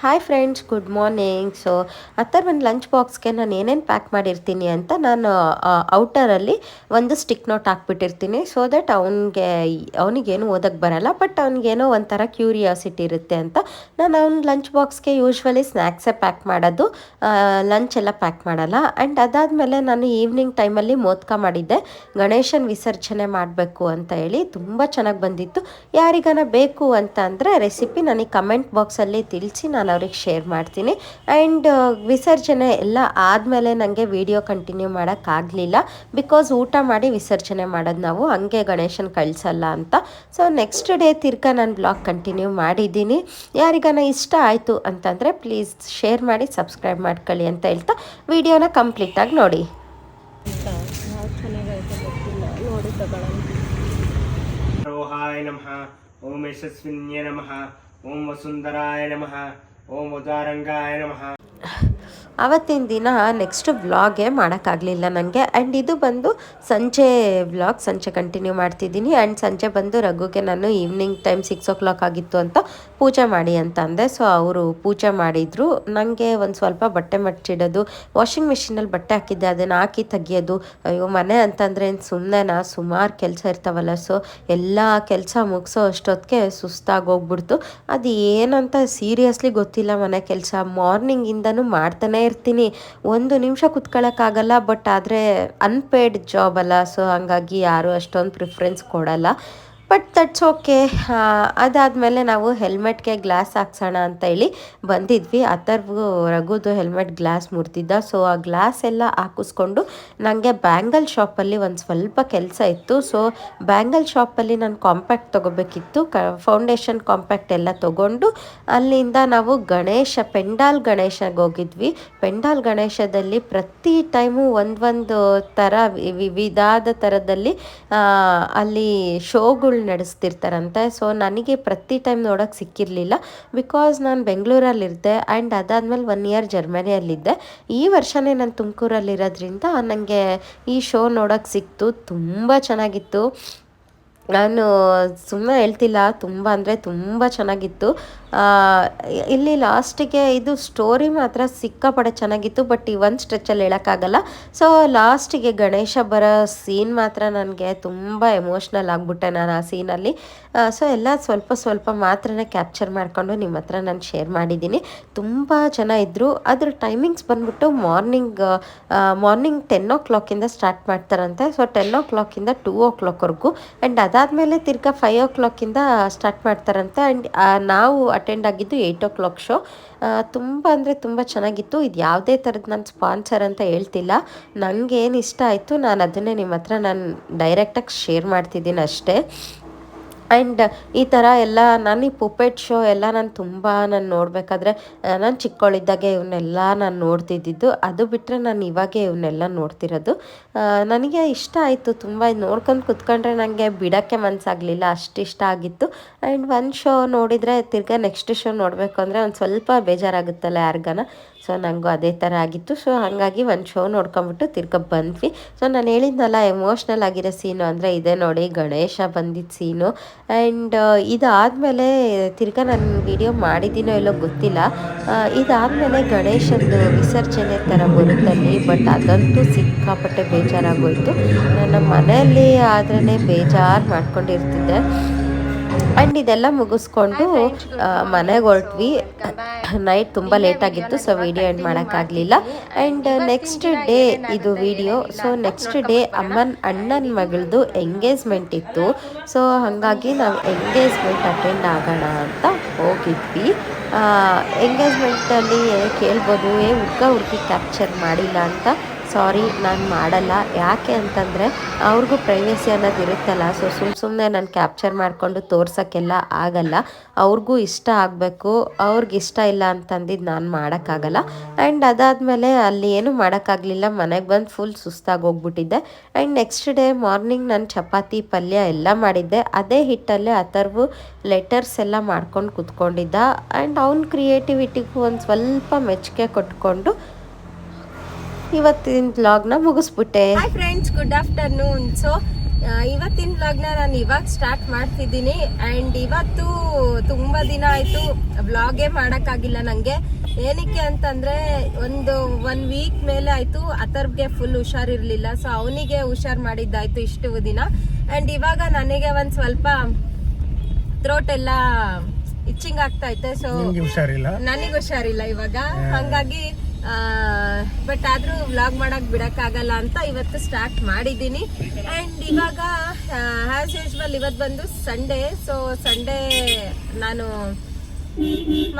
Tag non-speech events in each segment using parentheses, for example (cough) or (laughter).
Hi friends good morning so ಒಂದು lunch ಬಾಕ್ಸ್ಗೆ ನಾನು ಏನೇನು ಪ್ಯಾಕ್ ಮಾಡಿರ್ತೀನಿ ಅಂತ ನಾನು ಔಟರಲ್ಲಿ ಒಂದು ಸ್ಟಿಕ್ ನೋಟ್ ಹಾಕ್ಬಿಟ್ಟಿರ್ತೀನಿ ಸೊ ದಟ್ ಅವನಿಗೆ, ಅವನಿಗೇನು ಓದಕ್ಕೆ ಬರಲ್ಲ ಬಟ್ ಅವನಿಗೇನೋ ಒಂಥರ ಕ್ಯೂರಿಯಾಸಿಟಿ ಇರುತ್ತೆ ಅಂತ ನಾನು ಅವ್ನ ಲಂಚ್ ಬಾಕ್ಸ್ಗೆ ಯೂಶ್ವಲಿ ಸ್ನ್ಯಾಕ್ಸೇ ಪ್ಯಾಕ್ ಮಾಡೋದು ಲಂಚ್ ಎಲ್ಲ ಪ್ಯಾಕ್ ಮಾಡಲ್ಲ. ಆ್ಯಂಡ್ ಅದಾದಮೇಲೆ ನಾನು ಈವ್ನಿಂಗ್ ಟೈಮಲ್ಲಿ ಮೋದಕ ಮಾಡಿದ್ದೆ. ಗಣೇಶನ ವಿಸರ್ಜನೆ ಮಾಡಬೇಕು ಅಂತ ಹೇಳಿ ತುಂಬ ಚೆನ್ನಾಗಿ ಬಂದಿತ್ತು. ಯಾರಿಗಾನ ಬೇಕು ಅಂತ ಅಂದರೆ ರೆಸಿಪಿ ನನಗೆ ಕಮೆಂಟ್ ಬಾಕ್ಸಲ್ಲಿ ತಿಳಿಸಿ, ನಾನು ಅವ್ರಿಗೆ ಶೇರ್ ಮಾಡ್ತೀನಿ. ಆ್ಯಂಡ್ ವಿಸರ್ಜನೆ ಎಲ್ಲ ಆದಮೇಲೆ ನನಗೆ ವಿಡಿಯೋ ಕಂಟಿನ್ಯೂ ಮಾಡೋಕ್ಕಾಗಲಿಲ್ಲ ಬಿಕಾಸ್ ಊಟ ಮಾಡಿ ವಿಸರ್ಜನೆ ಮಾಡೋದು ನಾವು ಹಂಗೆ ಗಣೇಶನ ಕಳಿಸಲ್ಲ ಅಂತ. ಸೊ ನೆಕ್ಸ್ಟ್ ಡೇ ತಿರ್ಗಾ ನಾನು ಬ್ಲಾಗ್ ಕಂಟಿನ್ಯೂ ಮಾಡಿದ್ದೀನಿ. ಯಾರಿಗಾನ ಇಷ್ಟ ಆಯಿತು ಅಂತಂದರೆ ಪ್ಲೀಸ್ ಶೇರ್ ಮಾಡಿ ಸಬ್ಸ್ಕ್ರೈಬ್ ಮಾಡ್ಕೊಳ್ಳಿ ಅಂತ ಹೇಳ್ತಾ ವಿಡಿಯೋನ ಕಂಪ್ಲೀಟಾಗಿ ನೋಡಿ. ಓಂ ಯಶಸ್ವಿನ್ಯ ನಮಃ. ಓಂ ವಸುಂಧರಾಯ ನಮಃ. ಓಂ ಉದಾರಂಗಾಯ ನಮಃ ಆವತ್ತಿನ ದಿನ ನೆಕ್ಸ್ಟ್ ವ್ಲಾಗೆ ಮಾಡೋಕ್ಕಾಗಲಿಲ್ಲ ನನಗೆ ಆ್ಯಂಡ್ ಇದು ಬಂದು ಸಂಜೆ ವ್ಲಾಗ್ ಸಂಜೆ ಕಂಟಿನ್ಯೂ ಮಾಡ್ತಿದ್ದೀನಿ. ಆ್ಯಂಡ್ ಸಂಜೆ ಬಂದು ರಘುಗೆ ನಾನು evening time six o'clock ಆಗಿತ್ತು ಅಂತ ಪೂಜೆ ಮಾಡಿ ಅಂತ ಅಂದೆ ಸೊ ಅವರು ಪೂಜೆ ಮಾಡಿದರು. ನನಗೆ ಒಂದು ಸ್ವಲ್ಪ ಬಟ್ಟೆ ಮಟ್ಟಿಡೋದು ವಾಷಿಂಗ್ ಮಿಷಿನಲ್ಲಿ ಬಟ್ಟೆ ಹಾಕಿದ್ದೆ, ಅದನ್ನು ಹಾಕಿ ತೆಗಿಯೋದು. ಅಯ್ಯೋ, ಮನೆ ಅಂತಂದರೆ ಏನು ಸುಮ್ಮನೆನಾ ಸುಮಾರು ಕೆಲಸ ಇರ್ತಾವಲ್ಲ. ಸೊ ಎಲ್ಲ ಕೆಲಸ ಮುಗಿಸೋ ಅಷ್ಟೊತ್ತಿಗೆ ಸುಸ್ತಾಗೋಗ್ಬಿಡ್ತು ಅದು ಏನಂತ ಸೀರಿಯಸ್ಲಿ ಗೊತ್ತಿಲ್ಲ ಮನೆ ಕೆಲಸ. ಮಾರ್ನಿಂಗಿಂದನೂ ಮಾಡ್ತಾನೆ ಇರ್ತೀನಿ. ಒಂದು ನಿಮಿಷ ಕುತ್ಕೊಳ್ಳೋಕ್ಕಾಗಲ್ಲ ಬಟ್ ಆದರೆ ಅನ್ಪೇಯ್ಡ್ ಜಾಬ್ ಅಲ್ಲ. ಸೊ ಹಾಗಾಗಿ ಯಾರೂ ಅಷ್ಟೊಂದು ಪ್ರಿಫರೆನ್ಸ್ ಕೊಡಲ್ಲ. ಬಟ್ ದಟ್ಸ್ ಓಕೆ ಅದಾದಮೇಲೆ ನಾವು ಹೆಲ್ಮೆಟ್ಗೆ ಗ್ಲಾಸ್ ಹಾಕ್ಸೋಣ ಅಂತ ಹೇಳಿ ಬಂದಿದ್ವಿ. ಅಥರ್ವು ರಘುದು ಹೆಲ್ಮೆಟ್ ಗ್ಲಾಸ್ ಮುರಿದಿದ್ದ. ಸೊ ಆ ಗ್ಲಾಸ್ ಎಲ್ಲ ಹಾಕಿಸ್ಕೊಂಡು ನನಗೆ ಬ್ಯಾಂಗಲ್ ಶಾಪಲ್ಲಿ ಒಂದು ಸ್ವಲ್ಪ ಕೆಲಸ ಇತ್ತು. ಸೊ ಬ್ಯಾಂಗಲ್ ಶಾಪಲ್ಲಿ ನಾನು ಕಾಂಪ್ಯಾಕ್ಟ್ ತೊಗೋಬೇಕಿತ್ತು. ಕ ಫೌಂಡೇಶನ್ ಕಾಂಪ್ಯಾಕ್ಟ್ ಎಲ್ಲ ತೊಗೊಂಡು ಅಲ್ಲಿಂದ ನಾವು ಗಣೇಶ, ಪೆಂಡಾಲ್ ಗಣೇಶಗೆ ಹೋಗಿದ್ವಿ. ಪೆಂಡಾಲ್ ಗಣೇಶದಲ್ಲಿ ಪ್ರತಿ ಟೈಮು ಒಂದೊಂದು ಥರ ವಿವಿಧಾದ ಥರದಲ್ಲಿ ಅಲ್ಲಿ ಶೋಗಳು ನಡೆಸ್ತಿರ್ತಾರಂತೆ. ಸೊ ನನಗೆ ಪ್ರತಿ ಟೈಮ್ ನೋಡೋಕೆ ಸಿಕ್ಕಿರಲಿಲ್ಲ. ಬಿಕಾಸ್ ನಾನು ಬೆಂಗಳೂರಲ್ಲಿದ್ದೆ ಆ್ಯಂಡ್ ಅದಾದಮೇಲೆ ಒನ್ ಇಯರ್ ಜರ್ಮನಿಯಲ್ಲಿದ್ದೆ. ಈ ವರ್ಷನೇ ನಾನು ತುಮಕೂರಲ್ಲಿರೋದ್ರಿಂದ ನನಗೆ ಈ ಶೋ ನೋಡೋಕೆ ಸಿಕ್ತು. ತುಂಬ ಚೆನ್ನಾಗಿತ್ತು. ನಾನು ಸುಮ್ಮನೆ ಹೇಳ್ತಿಲ್ಲ. ತುಂಬ ಅಂದರೆ ತುಂಬ ಚೆನ್ನಾಗಿತ್ತು. ಇಲ್ಲಿ ಲಾಸ್ಟಿಗೆ ಇದು ಸ್ಟೋರಿ ಮಾತ್ರ ಸಿಕ್ಕಾಪಡೆ ಚೆನ್ನಾಗಿತ್ತು, ಬಟ್ ಈ ಒಂದು ಸ್ಟ್ರೆಚಲ್ಲಿ ಹೇಳೋಕ್ಕಾಗಲ್ಲ. ಸೊ ಲಾಸ್ಟಿಗೆ ಗಣೇಶ ಬರೋ ಸೀನ್ ಮಾತ್ರ ನನಗೆ ತುಂಬ ಎಮೋಷ್ನಲ್ ಆಗಿಬಿಟ್ಟೆ ನಾನು ಆ ಸೀನಲ್ಲಿ. ಸೊ ಎಲ್ಲ ಸ್ವಲ್ಪ ಸ್ವಲ್ಪ ಮಾತ್ರನೇ ಕ್ಯಾಪ್ಚರ್ ಮಾಡಿಕೊಂಡು ನಿಮ್ಮ ಹತ್ರ ನಾನು ಶೇರ್ ಮಾಡಿದ್ದೀನಿ. ತುಂಬ ಜನ ಇದ್ದರು ಅದ್ರ ಟೈಮಿಂಗ್ಸ್ ಬಂದ್ಬಿಟ್ಟು ಮಾರ್ನಿಂಗ್ ಮಾರ್ನಿಂಗ್ ಟೆನ್ ಓ ಕ್ಲಾಕಿಂದ ಸ್ಟಾರ್ಟ್ ಮಾಡ್ತಾರಂತೆ. ಸೊ ಟೆನ್ ಓ ಕ್ಲಾಕಿಂದ ಟೂ ಓ ಕ್ಲಾಕ್ವರೆಗೂ ಆ್ಯಂಡ್ ಅದಾದಮೇಲೆ ತಿರ್ಗಾ ಫೈವ್ ಓ ಕ್ಲಾಕಿಂದ ಸ್ಟಾರ್ಟ್ ಮಾಡ್ತಾರಂತೆ. ಆ್ಯಂಡ್ ನಾವು ಅಟೆಂಡ್ ಆಗಿದ್ದು ಏಯ್ಟ್ ಓ ಕ್ಲಾಕ್ ಶೋ ತುಂಬ ಅಂದರೆ ತುಂಬ ಚೆನ್ನಾಗಿತ್ತು. ಇದು ಯಾವುದೇ ಥರದ ನನ್ನ ಸ್ಪಾನ್ಸರ್ ಅಂತ ಹೇಳ್ತಿಲ್ಲ. ನನಗೇನು ಇಷ್ಟ ಆಯಿತು, ನಾನು ಅದನ್ನೇ ನಿಮ್ಮ ಹತ್ರ ನಾನು ಡೈರೆಕ್ಟಾಗಿ ಶೇರ್ ಮಾಡ್ತಿದ್ದೀನಿ ಅಷ್ಟೇ. ಆ್ಯಂಡ್ ಈ ಥರ ಎಲ್ಲ ನಾನು ಈ ಪುಪೆಟ್ ಶೋ ಎಲ್ಲ ನಾನು ತುಂಬ ನಾನು ನೋಡಬೇಕಾದ್ರೆ ನಾನು ಚಿಕ್ಕವಳಿದ್ದಾಗೆ ಇವನ್ನೆಲ್ಲ ನಾನು ನೋಡ್ತಿದ್ದಿದ್ದು, ಅದು ಬಿಟ್ಟರೆ ನಾನು ಇವಾಗೆ ಇವನ್ನೆಲ್ಲ ನೋಡ್ತಿರೋದು. ನನಗೆ ಇಷ್ಟ ಆಯಿತು ತುಂಬ. ನೋಡ್ಕೊಂಡು ಕುತ್ಕೊಂಡ್ರೆ ನನಗೆ ಬಿಡೋಕ್ಕೆ ಮನಸ್ಸಾಗಲಿಲ್ಲ ಅಷ್ಟು ಇಷ್ಟ ಆಗಿತ್ತು. ಆ್ಯಂಡ್ ಒಂದು ಶೋ ನೋಡಿದರೆ ತಿರ್ಗಾ ನೆಕ್ಸ್ಟ್ ಶೋ ನೋಡಬೇಕು ಅಂದರೆ ಒಂದು ಸ್ವಲ್ಪ ಬೇಜಾರಾಗುತ್ತಲ್ಲ ಯಾರಿಗಾನ. ಸೊ ನನಗೂ ಅದೇ ಥರ ಆಗಿತ್ತು. ಸೊ ಹಾಗಾಗಿ ಒಂದು ಶೋ ನೋಡ್ಕೊಂಬಿಟ್ಟು ತಿರ್ಗಾ ಬಂದ್ವಿ. ಸೊ ನಾನು ಹೇಳಿದ್ನಲ್ಲ ಎಮೋಷ್ನಲ್ ಆಗಿರೋ ಸೀನು ಅಂದರೆ ಇದೆ ನೋಡಿ, ಗಣೇಶ ಬಂದಿದ್ದ ಸೀನು ಆ್ಯಂಡ್ ಇದಾದಮೇಲೆ ತಿರ್ಗಾ ನಾನು ವಿಡಿಯೋ ಮಾಡಿದ್ದೀನೋ ಇಲ್ಲೋ ಗೊತ್ತಿಲ್ಲ. ಇದಾದಮೇಲೆ ಗಣೇಶಂದು ವಿಸರ್ಜನೆ ಥರ ಬರುತ್ತಲ್ಲಿ ಬಟ್ ಅದಂತೂ ಸಿಕ್ಕಾಪಟ್ಟೆ ಬೇಜಾರಾಗೋಯ್ತು ನನ್ನ ಮನೆಯಲ್ಲಿ ಆದ್ರೇ ಬೇಜಾರು ಮಾಡ್ಕೊಂಡಿರ್ತಿದ್ದೆ. ಆ್ಯಂಡ್ ಇದೆಲ್ಲ ಮುಗಿಸ್ಕೊಂಡು ಮನೆಗೆ ಹೊರಟ್ವಿ. ನೈಟ್ ತುಂಬ ಲೇಟ್ ಆಗಿತ್ತು, ಸೊ ವಿಡಿಯೋ ಎಂಡ್ ಮಾಡೋಕ್ಕಾಗಲಿಲ್ಲ ಆ್ಯಂಡ್ ನೆಕ್ಸ್ಟ್ ಡೇ ಇದು ವಿಡಿಯೋ. ಸೊ ನೆಕ್ಸ್ಟ್ ಡೇ ಅಮ್ಮನ ಅಣ್ಣನ ಮಗಳದು ಎಂಗೇಜ್ಮೆಂಟ್ ಇತ್ತು. ಸೊ ಹಾಗಾಗಿ ನಾವು ಎಂಗೇಜ್ಮೆಂಟ್ ಅಟೆಂಡ್ ಆಗೋಣ ಅಂತ ಹೋಗಿದ್ವಿ. ಎಂಗೇಜ್ಮೆಂಟಲ್ಲಿ ಕೇಳ್ಬೋದು, ಏ ಹುಡ್ಗ ಹುಡುಗಿ ಕ್ಯಾಪ್ಚರ್ ಮಾಡಿಲ್ಲ ಅಂತ. ಸಾರಿ, ನಾನು ಮಾಡಲ್ಲ. ಯಾಕೆ ಅಂತಂದರೆ, ಅವ್ರಿಗೂ ಪ್ರೈವೇಸಿ ಅನ್ನೋದು ಇರುತ್ತಲ್ಲ. ಸೊ ಸುಮ್ಮ ಸುಮ್ಮನೆ ನಾನು ಕ್ಯಾಪ್ಚರ್ ಮಾಡಿಕೊಂಡು ತೋರ್ಸೋಕ್ಕೆಲ್ಲ ಆಗಲ್ಲ. ಅವ್ರಿಗೂ ಇಷ್ಟ ಆಗಬೇಕು. ಅವ್ರಿಗೆ ಇಷ್ಟ ಇಲ್ಲ ಅಂತಂದಿದ್ದು ನಾನು ಮಾಡೋಕ್ಕಾಗಲ್ಲ. ಆ್ಯಂಡ್ ಅದಾದಮೇಲೆ ಅಲ್ಲಿ ಏನೂ ಮಾಡೋಕ್ಕಾಗಲಿಲ್ಲ. ಮನೆಗೆ ಬಂದು ಫುಲ್ ಸುಸ್ತಾಗಿ ಹೋಗ್ಬಿಟ್ಟಿದ್ದೆ ಆ್ಯಂಡ್ ನೆಕ್ಸ್ಟ್ ಡೇ ಮಾರ್ನಿಂಗ್ ನಾನು ಚಪಾತಿ, ಪಲ್ಯ ಎಲ್ಲ ಮಾಡಿದ್ದೆ. ಅದೇ ಹಿಟ್ಟಲ್ಲೇ ಅಥರ್ವು ಲೆಟರ್ಸ್ ಎಲ್ಲ ಮಾಡ್ಕೊಂಡು ಕುತ್ಕೊಂಡಿದ್ದ. ಆ್ಯಂಡ್ ಅವ್ನ ಕ್ರಿಯೇಟಿವಿಟಿಗೂ ಒಂದು ಸ್ವಲ್ಪ ಮೆಚ್ಚುಗೆ ಕೊಟ್ಕೊಂಡು ಇವತ್ತಿನ ಬ್ಲಾಗ್ನ ಮುಗಿಸ್ಬಿಟ್ಟೆ. Hi friends good afternoon so ಇವತ್ತಿನ ವ್ಲಾಗ್ನ ನಾನು ಇವಾಗ ಸ್ಟಾರ್ಟ್ ಮಾಡ್ತಿದ್ದೀನಿ. ಆ್ಯಂಡ್ ಇವತ್ತು ತುಂಬ ದಿನ ಆಯಿತು ವ್ಲಾಗೇ ಮಾಡೋಕ್ಕಾಗಿಲ್ಲ ನನಗೆ ಏನಕ್ಕೆ ಅಂತಂದರೆ ಒಂದು ಒನ್ ವೀಕ್ ಮೇಲೆ ಆಯಿತು. ಅಥರ್ಗೆ ಫುಲ್ ಹುಷಾರಿರಲಿಲ್ಲ. ಸೊ ಅವನಿಗೆ ಹುಷಾರು ಮಾಡಿದ್ದಾಯಿತು ಇಷ್ಟು ದಿನ. ಆ್ಯಂಡ್ ಇವಾಗ ನನಗೆ ಒಂದು ಸ್ವಲ್ಪ ಥ್ರೋಟ್ ಎಲ್ಲ ಇಚ್ಚಿಂಗ್ ಆಗ್ತಾ ಐತೆ ಸೊ ನನಗೆ ಹುಷಾರಿಲ್ಲ? ಇವಾಗ. ಹಂಗಾಗಿ ಬಟ್ ಆದ್ರೂ ವ್ಲಾಗ್ ಮಾಡಕ್ ಬಿಡೋಕ್ಕಾಗಲ್ಲ ಅಂತ ಇವತ್ತು ಸ್ಟಾರ್ಟ್ ಮಾಡಿದ್ದೀನಿ. ಅಂಡ್ ಇವಾಗ ಆಸ್ ಯೂಶ್ವಲ್ ಇವತ್ತು ಬಂದು ಸಂಡೇ ಸೊ ಸಂಡೇ ನಾನು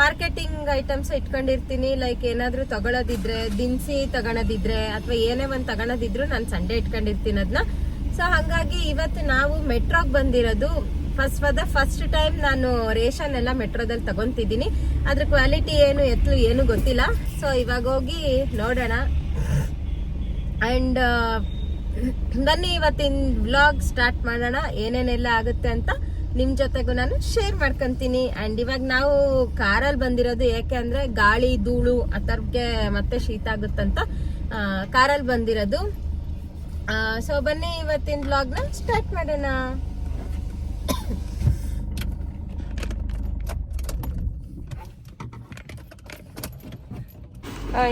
ಮಾರ್ಕೆಟಿಂಗ್ ಐಟಮ್ಸ್ ಇಟ್ಕೊಂಡಿರ್ತೀನಿ. ಲೈಕ್ ಏನಾದರೂ ತಗೊಳೋದಿದ್ರೆ, ದಿನಸಿ ತಗೊಳೋದಿದ್ರೆ, ಅಥವಾ ಏನೇ ಒಂದು ತಗೊಳೋದಿದ್ರು ನಾನು ಸಂಡೇ ಇಟ್ಕೊಂಡಿರ್ತೀನಿ ಅದನ್ನ ಸೊ ಹಾಗಾಗಿ ಇವತ್ತು ನಾವು ಮೆಟ್ರೋಗೆ ಬಂದಿರೋದು first for the first time ನಾನು ರೇಷನ್ ಎಲ್ಲ ಮೆಟ್ರೋದಲ್ಲಿ ತಗೊಂತಿದ್ದೀನಿ. ಅದ್ರ ಕ್ವಾಲಿಟಿ ಏನು ಎತ್ತಲು ಏನು ಗೊತ್ತಿಲ್ಲ. ಸೊ ಇವಾಗ ಹೋಗಿ ನೋಡೋಣ. ಅಂಡ್ ಬನ್ನಿ ಇವತ್ತಿನ ವ್ಲಾಗ್ ಸ್ಟಾರ್ಟ್ ಮಾಡೋಣ. ಏನೇನೆಲ್ಲ ಆಗುತ್ತೆ ಅಂತ ನಿಮ್ ಜೊತೆಗೂ ನಾನು ಶೇರ್ ಮಾಡ್ಕೊಂತೀನಿ. ಅಂಡ್ ಇವಾಗ ನಾವು ಕಾರಲ್ಲಿ ಬಂದಿರೋದು ಯಾಕೆ ಅಂದ್ರೆ ಗಾಳಿ, ಧೂಳು ಅಥರ್ಗೆ ಮತ್ತೆ ಶೀತ ಆಗುತ್ತಂತ ಕಾರಲ್ಲಿ ಬಂದಿರೋದು. ಸೊ ಬನ್ನಿ ಇವತ್ತಿನ ವ್ಲಾಗ್ನ ಸ್ಟಾರ್ಟ್ ಮಾಡೋಣ.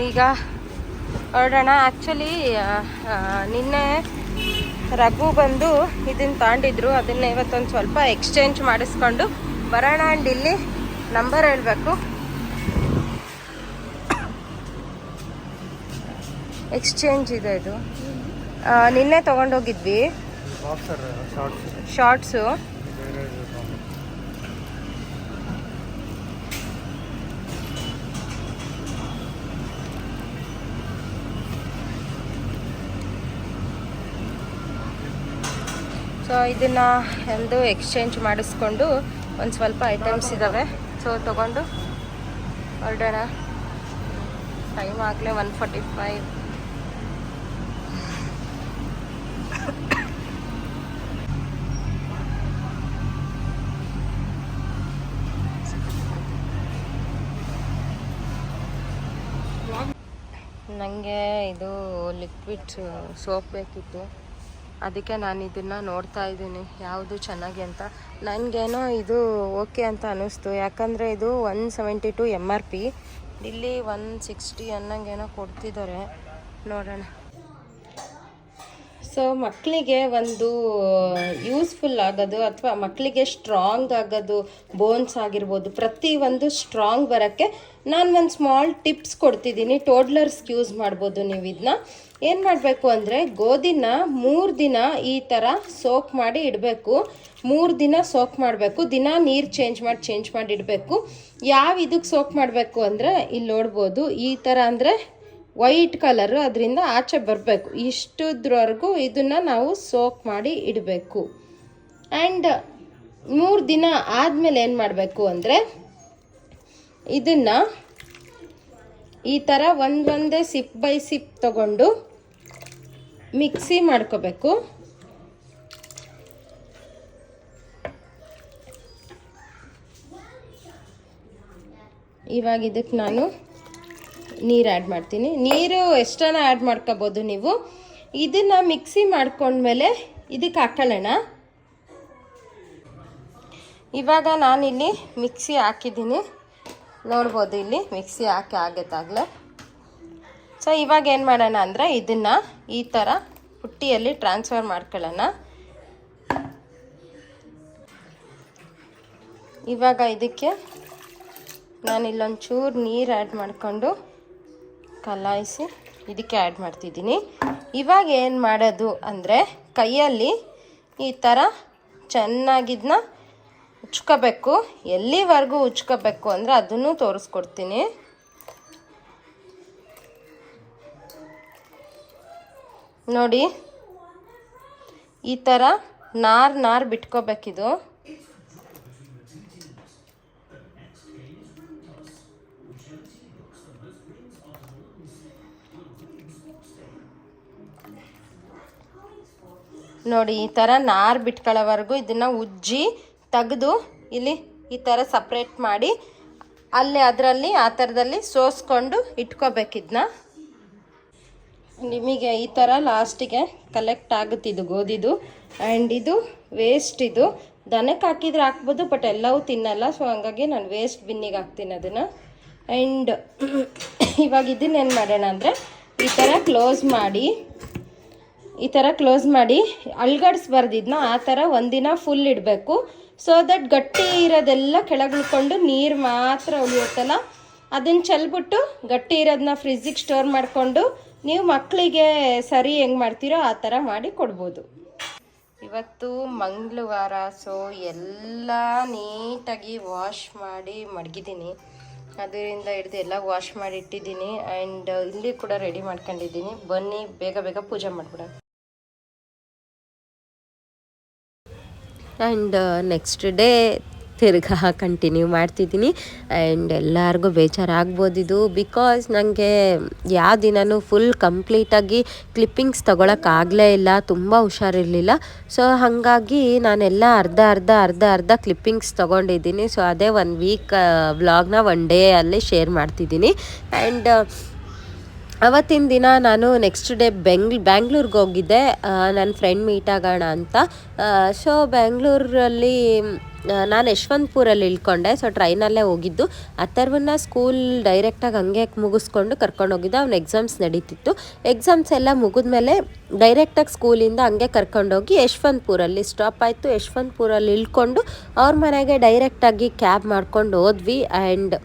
ಈಗ ಹೊರಡೋಣ ಆ್ಯಕ್ಚುಲಿ ನಿನ್ನೆ ರಘು ಬಂದು ಇದನ್ನು ತಗೊಂಡಿದ್ರು ಅದನ್ನ ಇವತ್ತೊಂದು ಸ್ವಲ್ಪ ಎಕ್ಸ್ಚೇಂಜ್ ಮಾಡಿಸ್ಕೊಂಡು ಬರೋಣ ಆ್ಯಂಡ್ ಇಲ್ಲಿ ನಂಬರ್ ಹೇಳಬೇಕು. ಎಕ್ಸ್ಚೇಂಜ್ ಇದೆ ಇದು. ನಿನ್ನೆ ತೊಗೊಂಡೋಗಿದ್ವಿ. ಶಾರ್ಟ್ಸು ಸೊ ಇದನ್ನು ಎಂದು ಎಕ್ಸ್ಚೇಂಜ್ ಮಾಡಿಸ್ಕೊಂಡು ಒಂದು ಸ್ವಲ್ಪ ಐಟಮ್ಸ್ ಇದ್ದಾವೆ ಸೊ ತೊಗೊಂಡು ಹೊರಡೋಣ ಟೈಮ್ ಆಗಲೇ ಒನ್ ಫಾರ್ಟಿ ಫೈವ್ ನನಗೆ ಇದು ಲಿಕ್ವಿಡ್ ಸೋಪ್ ಬೇಕಿತ್ತು. ಅದಕ್ಕೆ ನಾನು ಇದನ್ನು ನೋಡ್ತಾ ಇದ್ದೀನಿ. ಯಾವುದು ಚೆನ್ನಾಗಿ ಅಂತ. ನನಗೇನೋ ಇದು ಓಕೆ ಅಂತ ಅನ್ನಿಸ್ತು. ಯಾಕಂದರೆ ಇದು one seventy two M R P. ಇಲ್ಲಿ ಒನ್ ಸಿಕ್ಸ್ಟಿ ಅನ್ನಂಗೇನೋ ಕೊಡ್ತಿದ್ದಾರೆ. ನೋಡೋಣ. ಸೊ ಮಕ್ಕಳಿಗೆ ಒಂದು ಯೂಸ್ಫುಲ್ ಆಗೋದು ಅಥವಾ ಮಕ್ಕಳಿಗೆ ಸ್ಟ್ರಾಂಗ್ ಆಗೋದು ಬೋನ್ಸ್ ಆಗಿರ್ಬೋದು, ಪ್ರತಿ ಒಂದು ಸ್ಟ್ರಾಂಗ್ ಬರೋಕ್ಕೆ ನಾನು ಒಂದು ಸ್ಮಾಲ್ ಟಿಪ್ಸ್ ಕೊಡ್ತಿದ್ದೀನಿ ಟೋಡ್ಲರ್ಸ್ಗೆ ಯೂಸ್ ಮಾಡ್ಬೋದು ನೀವು ಇದನ್ನ ಏನು ಮಾಡಬೇಕು ಅಂದರೆ, ಗೋಧಿನ ಮೂರು ದಿನ ಈ ಥರ ಸೋಕ್ ಮಾಡಿ ಇಡಬೇಕು. ಮೂರು ದಿನ ಸೋಕ್ ಮಾಡಬೇಕು. ದಿನ ನೀರು ಚೇಂಜ್ ಮಾಡಿ ಚೇಂಜ್ ಮಾಡಿ ಇಡಬೇಕು. ಯಾವ ಇದಕ್ಕೆ ಸೋಕ್ ಮಾಡಬೇಕು ಅಂದರೆ, ಇಲ್ಲಿ ನೋಡ್ಬೋದು, ಈ ಥರ ಅಂದರೆ ವೈಟ್ ಕಲರು ಅದರಿಂದ ಆಚೆ ಬರಬೇಕು. ಇಷ್ಟದ್ರವರೆಗೂ ಇದನ್ನು ನಾವು ಸೋಕ್ ಮಾಡಿ ಇಡಬೇಕು. ಆ್ಯಂಡ್ ಮೂರು ದಿನ ಆದಮೇಲೆ ಏನು ಮಾಡಬೇಕು ಅಂದರೆ ಇದನ್ನು ಈ ಥರ ಒಂದೊಂದೇ ಸಿಪ್ ಬೈ ಸಿಪ್ ತಗೊಂಡು ಮಿಕ್ಸಿ ಮಾಡ್ಕೋಬೇಕು. ಇವಾಗ ಇದಕ್ಕೆ ನಾನು ನೀರು ಆ್ಯಡ್ ಮಾಡ್ತೀನಿ. ನೀರು ಎಷ್ಟನ ಆ್ಯಡ್ ಮಾಡ್ಕೋಬೋದು ನೀವು? ಇದನ್ನು ಮಿಕ್ಸಿ ಮಾಡ್ಕೊಂಡ್ಮೇಲೆ ಇದಕ್ಕೆ ಹಾಕೊಳ್ಳೋಣ. ಇವಾಗ ನಾನಿಲ್ಲಿ ಮಿಕ್ಸಿ ಹಾಕಿದ್ದೀನಿ. ನೋಡ್ಬೋದು ಇಲ್ಲಿ ಮಿಕ್ಸಿ ಹಾಕಿ ಆಗೈತಾಗಲೇ. ಸೊ ಇವಾಗ ಏನು ಮಾಡೋಣ ಅಂದರೆ ಇದನ್ನು ಈ ಥರ ಪುಟ್ಟಿಯಲ್ಲಿ ಟ್ರಾನ್ಸ್ಫರ್ ಮಾಡ್ಕೊಳ್ಳೋಣ. ಇವಾಗ ಇದಕ್ಕೆ ನಾನು ಇಲ್ಲೊಂಚೂರು ನೀರು ಆ್ಯಡ್ ಮಾಡಿಕೊಂಡು ಕಲಾಯಿಸಿ ಇದಕ್ಕೆ ಆ್ಯಡ್ ಮಾಡ್ತಿದ್ದೀನಿ. ಇವಾಗ ಏನು ಮಾಡೋದು ಅಂದರೆ ಕೈಯಲ್ಲಿ ಈ ಥರ ಚೆನ್ನಾಗಿದ್ನ ಉಚ್ಕೋಬೇಕು. ಎಲ್ಲಿವರೆಗೂ ಉಚ್ಕೋಬೇಕು ಅಂದರೆ ಅದನ್ನು ತೋರಿಸ್ಕೊಡ್ತೀನಿ. ನೋಡಿ, ಈ ಥರ ನಾರ್ ನಾರು ಬಿಟ್ಕೋಬೇಕಿದು. ನೋಡಿ, ಈ ಥರ ನಾರು ಬಿಟ್ಕೊಳ್ಳೋವರೆಗೂ ಇದನ್ನು ಉಜ್ಜಿ ತೆಗೆದು ಇಲ್ಲಿ ಈ ಥರ ಸಪ್ರೇಟ್ ಮಾಡಿ ಅಲ್ಲಿ ಅದರಲ್ಲಿ ಆ ಥರದಲ್ಲಿ ಸೋಸ್ಕೊಂಡು ಇಟ್ಕೋಬೇಕಿದ್ನ. ನಿಮಗೆ ಈ ಥರ ಲಾಸ್ಟಿಗೆ ಕಲೆಕ್ಟ್ ಆಗುತ್ತಿದ್ದು ಗೋಧಿದು. ಆ್ಯಂಡ್ ಇದು ವೇಸ್ಟ್ ಇದು. ದನಕ್ಕೆ ಹಾಕಿದ್ರೆ ಹಾಕ್ಬೋದು ಬಟ್ ಎಲ್ಲವೂ ತಿನ್ನಲ್ಲ ಸೊ ಹಂಗಾಗಿ ನಾನು ವೇಸ್ಟ್ ಬಿನ್ನಿಗೆ ಹಾಕ್ತೀನಿ ಅದನ್ನು. ಆ್ಯಂಡ್ (coughs) ಇವಾಗ ಇದನ್ನೇನು ಮಾಡೋಣ ಅಂದರೆ ಈ ಥರ ಕ್ಲೋಸ್ ಮಾಡಿ ಈ ಥರ ಕ್ಲೋಸ್ ಮಾಡಿ ಅಲ್ಗಡಿಸ್ಬಾರ್ದಿದ್ನ ಆ ಥರ ಒಂದಿನ ಫುಲ್ ಇಡಬೇಕು. ಸೊ ದಟ್ ಗಟ್ಟಿ ಇರೋದೆಲ್ಲ ಕೆಳಗಿಳ್ಕೊಂಡು ನೀರು ಮಾತ್ರ ಉಳಿಯುತ್ತಲ್ಲ ಅದನ್ನು ಚೆಲ್ಬಿಟ್ಟು ಗಟ್ಟಿ ಇರೋದನ್ನ ಫ್ರಿಜ್ಜಿಗೆ ಸ್ಟೋರ್ ಮಾಡಿಕೊಂಡು ನೀವು ಮಕ್ಕಳಿಗೆ ಸರಿ ಹೆಂಗೆ ಮಾಡ್ತೀರೋ ಆ ಥರ ಮಾಡಿ ಕೊಡ್ಬೋದು. ಇವತ್ತು ಮಂಗಳವಾರ ಸೊ ಎಲ್ಲ ನೀಟಾಗಿ ವಾಶ್ ಮಾಡಿ ಮಡಗಿದ್ದೀನಿ. ಅದರಿಂದ ಹಿಡ್ದು ಎಲ್ಲ ವಾಶ್ ಮಾಡಿ ಇಟ್ಟಿದ್ದೀನಿ. ಆ್ಯಂಡ್ ಇಲ್ಲಿ ಕೂಡ ರೆಡಿ ಮಾಡ್ಕೊಂಡಿದ್ದೀನಿ. ಬನ್ನಿ, ಬೇಗ ಬೇಗ ಪೂಜೆ ಮಾಡ್ಬಿಡೋಣ. ಆ್ಯಂಡ್ ನೆಕ್ಸ್ಟ್ ಡೇ ತಿರ್ಗಾ ಕಂಟಿನ್ಯೂ ಮಾಡ್ತಿದ್ದೀನಿ. ಆ್ಯಂಡ್ ಎಲ್ಲರಿಗೂ ಬೇಜಾರಾಗ್ಬೋದಿದು ಬಿಕಾಸ್ ನನಗೆ ಯಾವ ದಿನವೂ ಫುಲ್ ಕಂಪ್ಲೀಟಾಗಿ ಕ್ಲಿಪ್ಪಿಂಗ್ಸ್ ತೊಗೊಳಕ್ಕಾಗಲೇ ಇಲ್ಲ. ತುಂಬ ಹುಷಾರಿರಲಿಲ್ಲ. ಸೊ ಹಾಗಾಗಿ ನಾನೆಲ್ಲ ಅರ್ಧ ಅರ್ಧ ಅರ್ಧ ಅರ್ಧ ಕ್ಲಿಪ್ಪಿಂಗ್ಸ್ ತೊಗೊಂಡಿದ್ದೀನಿ. ಸೊ ಅದೇ ಒನ್ ವೀಕ್ ವ್ಲಾಗ್ನ ಒನ್ ಡೇ ಅಲ್ಲಿ ಶೇರ್ ಮಾಡ್ತಿದ್ದೀನಿ. ಆ್ಯಂಡ್ ಅವತ್ತಿನ ದಿನ ನಾನು ನೆಕ್ಸ್ಟ್ ಡೇ ಬೆಂಗ್ ಬ್ಯಾಂಗ್ಳೂರ್ಗೆ ಹೋಗಿದ್ದೆ. ನನ್ನ ಫ್ರೆಂಡ್ ಮೀಟ್ ಆಗೋಣ ಅಂತ. ಸೊ ಬ್ಯಾಂಗ್ಳೂರಲ್ಲಿ ನಾನು ಯಶವಂತಪುರಲ್ಲಿ ಇಳ್ಕೊಂಡೆ. ಸೊ ಟ್ರೈನಲ್ಲೇ ಹೋಗಿದ್ದು. ಅಥರ್ವನ್ನ ಸ್ಕೂಲ್ ಡೈರೆಕ್ಟಾಗಿ ಹಂಗೆ ಮುಗಿಸ್ಕೊಂಡು ಕರ್ಕೊಂಡು ಹೋಗಿದ್ದೆ. ಅವ್ನ ಎಕ್ಸಾಮ್ಸ್ ನಡೀತಿತ್ತು. ಎಕ್ಸಾಮ್ಸ್ ಎಲ್ಲ ಮುಗಿದ್ಮೇಲೆ ಡೈರೆಕ್ಟಾಗಿ ಸ್ಕೂಲಿಂದ ಹಂಗೆ ಕರ್ಕೊಂಡೋಗಿ ಯಶವಂತಪುರಲ್ಲಿ ಸ್ಟಾಪ್ ಆಯಿತು. ಯಶವಂತಪುರಲ್ಲಿ ಇಳ್ಕೊಂಡು ಅವ್ರ ಮನೆಗೆ ಡೈರೆಕ್ಟಾಗಿ ಕ್ಯಾಬ್ ಮಾಡ್ಕೊಂಡು ಹೋದ್ವಿ. ಆ್ಯಂಡ್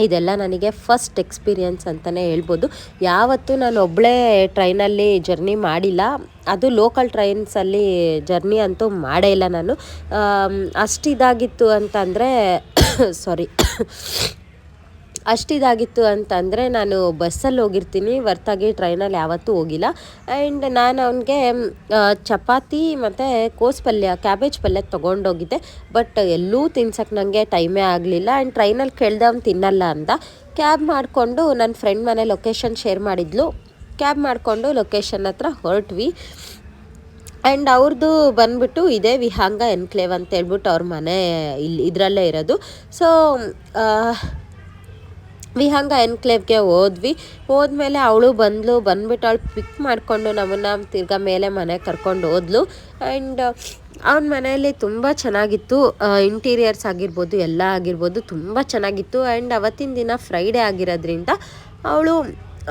ಇದೆಲ್ಲ ನನಗೆ ಫಸ್ಟ್ ಎಕ್ಸ್ಪೀರಿಯನ್ಸ್ ಅಂತಲೇ ಹೇಳ್ಬೋದು. ಯಾವತ್ತೂ ನಾನು ಒಬ್ಬಳೇ ಟ್ರೈನಲ್ಲಿ ಜರ್ನಿ ಮಾಡಿಲ್ಲ. ಅದು ಲೋಕಲ್ ಟ್ರೈನ್ಸಲ್ಲಿ ಜರ್ನಿ ಅಂತೂ ಮಾಡೇ ಇಲ್ಲ ನಾನು. ಅಷ್ಟಿದಾಗಿತ್ತು ಅಂತಂದರೆ ಸಾರಿ (coughs) (coughs) ಅಷ್ಟಿದಾಗಿತ್ತು ಅಂತಂದರೆ ನಾನು ಬಸ್ಸಲ್ಲಿ ಹೋಗಿರ್ತೀನಿ. ಹೊರ್ತಾಗಿ ಟ್ರೈನಲ್ಲಿ ಯಾವತ್ತೂ ಹೋಗಿಲ್ಲ. ಆ್ಯಂಡ್ ನಾನು ಅವನಿಗೆ ಚಪಾತಿ ಮತ್ತು ಕೋಸ್ ಪಲ್ಯ, ಕ್ಯಾಬೇಜ್ ಪಲ್ಯ ತೊಗೊಂಡೋಗಿದ್ದೆ. ಬಟ್ ಎಲ್ಲೂ ತಿನ್ಸಕ್ಕೆ ನನಗೆ ಟೈಮೇ ಆಗಲಿಲ್ಲ. ಆ್ಯಂಡ್ ಟ್ರೈನಲ್ಲಿ ಕೇಳ್ದೆ ಅವ್ನು ತಿನ್ನಲ್ಲ ಅಂತ ಕ್ಯಾಬ್ ಮಾಡಿಕೊಂಡು ನನ್ನ ಫ್ರೆಂಡ್ ಮನೆ ಲೊಕೇಶನ್ ಶೇರ್ ಮಾಡಿದ್ಲು. ಕ್ಯಾಬ್ ಮಾಡಿಕೊಂಡು ಲೊಕೇಶನ್ ಹತ್ರ ಹೊರಟ್ವಿ. ಆ್ಯಂಡ್ ಅವ್ರದ್ದು ಬಂದ್ಬಿಟ್ಟು ಇದೇ ವಿಹಾಂಗ ಎನ್ಕ್ಲೇವ್ ಅಂತ ಹೇಳ್ಬಿಟ್ಟು ಅವ್ರ ಮನೆ ಇಲ್ಲಿ ಇದರಲ್ಲೇ ಇರೋದು. ಸೊ ವಿಹಂಗ ಎನ್ಕ್ಲೇವ್ಗೆ ಹೋದ್ವಿ. ಹೋದ್ಮೇಲೆ ಅವಳು ಬಂದ್ಲು, ಬಂದ್ಬಿಟ್ಟು ಅವಳು ಪಿಕ್ ಮಾಡಿಕೊಂಡು ನಮ್ಮನ್ನು ತಿರ್ಗಾ ಮೇಲೆ ಮನೆ ಕರ್ಕೊಂಡು ಹೋದ್ಲು. ಆ್ಯಂಡ್ ಅವನ ಮನೆಯಲ್ಲಿ ತುಂಬ ಚೆನ್ನಾಗಿತ್ತು. ಇಂಟೀರಿಯರ್ಸ್ ಆಗಿರ್ಬೋದು, ಎಲ್ಲ ಆಗಿರ್ಬೋದು, ತುಂಬ ಚೆನ್ನಾಗಿತ್ತು. ಆ್ಯಂಡ್ ಅವತ್ತಿನ ದಿನ ಫ್ರೈಡೇ ಆಗಿರೋದ್ರಿಂದ ಅವಳು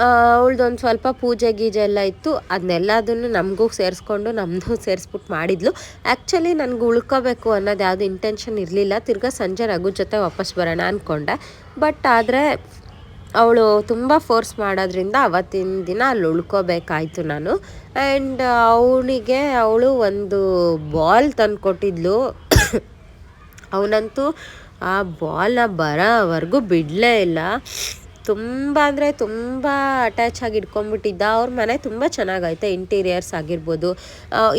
ಅವಳ್ದೊಂದು ಸ್ವಲ್ಪ ಪೂಜೆ ಗೀಜೆ ಎಲ್ಲ ಇತ್ತು. ಅದನ್ನೆಲ್ಲದನ್ನು ನಮಗೂ ಸೇರಿಸ್ಕೊಂಡು ನಮ್ಮದು ಸೇರಿಸ್ಬಿಟ್ಟು ಮಾಡಿದ್ಲು. ಆ್ಯಕ್ಚುಲಿ ನನಗೆ ಉಳ್ಕೋಬೇಕು ಅನ್ನೋದು ಯಾವುದು ಇಂಟೆನ್ಷನ್ ಇರಲಿಲ್ಲ. ತಿರ್ಗಾ ಸಂಜೆ ರಘು ಜೊತೆ ವಾಪಸ್ ಬರೋಣ ಅಂದ್ಕೊಂಡೆ ಬಟ್ ಆದರೆ ಅವಳು ತುಂಬ ಫೋರ್ಸ್ ಮಾಡೋದ್ರಿಂದ ಅವತ್ತಿನ ದಿನ ಅಲ್ಲಿ ಉಳ್ಕೋಬೇಕಾಯ್ತು ನಾನು. ಆ್ಯಂಡ್ ಅವನಿಗೆ ಅವಳು ಒಂದು ಬಾಲ್ ತಂದು ಕೊಟ್ಟಿದ್ಲು. ಅವನಂತೂ ಆ ಬಾಲ್ನ ಬರೋವರೆಗೂ ಬಿಡಲೇ ಇಲ್ಲ. ತುಂಬ ಅಂದರೆ ತುಂಬ ಅಟ್ಯಾಚ್ ಆಗಿ ಇಟ್ಕೊಂಡ್ಬಿಟ್ಟಿದ್ದ. ಅವ್ರ ಮನೆ ತುಂಬ ಚೆನ್ನಾಗೈತೆ ಇಂಟೀರಿಯರ್ಸ್ ಆಗಿರ್ಬೋದು.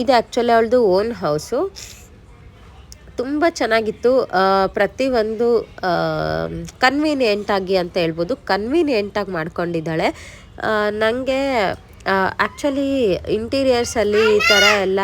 ಇದು ಆ್ಯಕ್ಚುಲಿ ಅವಳದು ಓನ್ ಹೌಸು ತುಂಬ ಚೆನ್ನಾಗಿತ್ತು. ಪ್ರತಿಯೊಂದು ಕನ್ವೀನಿಯೆಂಟಾಗಿ ಅಂತ ಹೇಳ್ಬೋದು. ಕನ್ವೀನಿಯೆಂಟಾಗಿ ಮಾಡ್ಕೊಂಡಿದ್ದಾಳೆ. ನನಗೆ ಆ್ಯಕ್ಚುಲಿ ಇಂಟೀರಿಯರ್ಸಲ್ಲಿ ಈ ಥರ ಎಲ್ಲ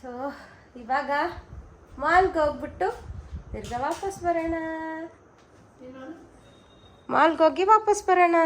ಸೊ ಇವಾಗ ಮಾಲ್ಗೆ ಹೋಗ್ಬಿಟ್ಟು ತಿರ್ಗಾ ವಾಪಸ್ ಬರೋಣ. ಮಾಲ್ಗೆ ಹೋಗಿ ವಾಪಸ್ ಬರೋಣ.